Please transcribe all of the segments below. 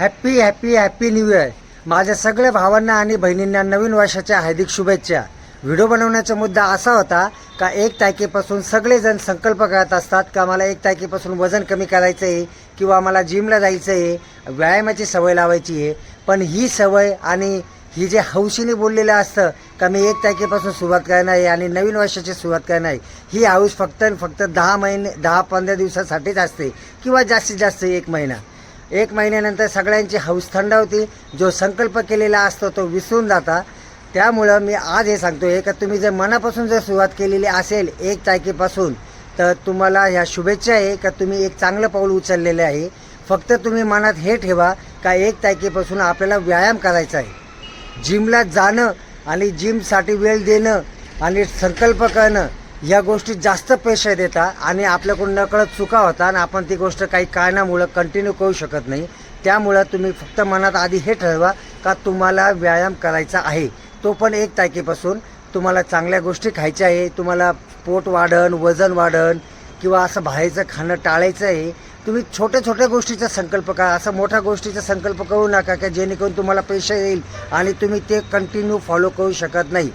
Happy happy happy new year. माझ्या सगळ्या भावांना आणि बहिणींना नवीन वर्षाच्या हार्दिक शुभेच्छा. व्हिडिओ बनवण्याचा मुद्दा असा होता का एक तारखेपासून सगळेजण संकल्प करत असतात का मला एक तारखेपासून वजन कमी करायचं आहे किंवा मला जिमला जायचं आहे व्यायामाची सवय लावायची आहे. पण ही सवय आणि ही जे हौशीने बोललेलं असतं का मी एक तारखेपासून सुरुवात करणार आहे आणि नवीन वर्षाची सुरुवात करणार आहे ही हौस फक्त फक्त दहा महिने दहा पंधरा दिवसासाठीच असते किंवा जास्तीत जास्त एक महिना. एक महिन्यानंतर सगळ्यांची हौस थंड होती. जो संकल्प केलेला असतो तो विसरून जाता. त्यामुळं मी आज हे सांगतो आहे का तुम्ही जर मनापासून जर सुरुवात केलेली असेल एक तारखेपासून तर तुम्हाला ह्या शुभेच्छा आहे का तुम्ही एक चांगलं पाऊल उचललेलं आहे. फक्त तुम्ही मनात हे ठेवा का एक तारखेपासून आपल्याला व्यायाम करायचा आहे. जिमला जाणं आणि जिमसाठी वेळ देणं आणि संकल्प करणं या गोष्टी जास्त पैसे देतात आणि आपल्याकडून नकळत चुका होता आणि आपण ती गोष्ट काही कारणामुळं कंटिन्यू करू शकत नाही. त्यामुळं तुम्ही फक्त मनात आधी हे ठरवा का तुम्हाला व्यायाम करायचा आहे. तो पण एक तारखेपासून तुम्हाला चांगल्या गोष्टी खायच्या आहे. तुम्हाला पोट वाढन वजन वाढन किंवा असं बाहेरचं खाणं टाळायचं आहे. तुम्ही छोट्या छोट्या गोष्टीचा संकल्प करा. असं मोठ्या गोष्टीचा संकल्प करू नका का जेणेकरून तुम्हाला पैसे येईल आणि तुम्ही ते कंटिन्यू फॉलो करू शकत नाही.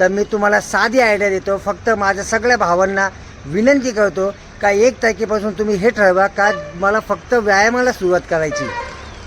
तर मी तुम्हाला साधी आयडिया देतो. फक्त माझ्या सगळ्या भावांना विनंती करतो का एक तारखेपासून तुम्ही हे ठरवा का मला फक्त व्यायामाला सुरुवात करायची.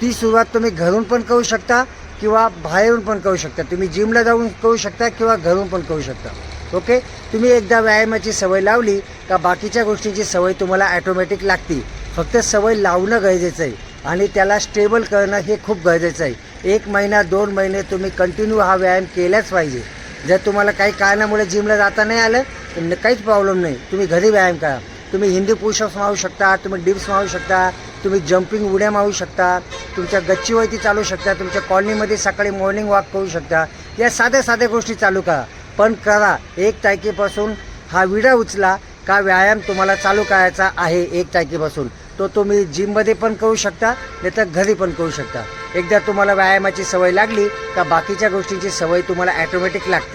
ती सुरुवात तुम्ही घरून पण करू शकता किंवा बाहेरून पण करू शकता. तुम्ही जिमला जाऊन करू शकता किंवा घरून पण करू शकता. ओके तुम्ही एकदा व्यायामाची सवय लावली का बाकीच्या गोष्टींची सवय तुम्हाला ॲटोमॅटिक लागते. फक्त सवय लावणं गरजेचं आहे. आणि त्याला स्टेबल करणं हे खूप गरजेचं आहे. एक महिना दोन महिने तुम्ही कंटिन्यू हा व्यायाम केलाच पाहिजे. जर तुम्हाला काही कारणामुळे जिमला जाता नाही आलं तर काहीच प्रॉब्लेम नाही. तुम्ही घरी व्यायाम करा. तुम्ही हिंदी पुशअप्स मारू शकता तुम्ही डिप्स मारू शकता तुम्ही जम्पिंग उड्या मारू शकता तुमच्या गच्चीवरती चालू शकता तुमच्या कॉलनीमध्ये सकाळी मॉर्निंग वॉक करू शकता. या साध्या साध्या गोष्टी चालू करा. पण करा एक तारखेपासून हा विडा उचला का व्यायाम तुम्हाला चालू करायचा आहे एक तारखेपासून. तो तुम्ही जिममध्ये पण करू शकता नाही तर घरी पण करू शकता. एकदा तुम्हाला व्यायामाची सवय लागली का बाकीच्या गोष्टींची सवय तुम्हाला ॲटोमॅटिक लागते.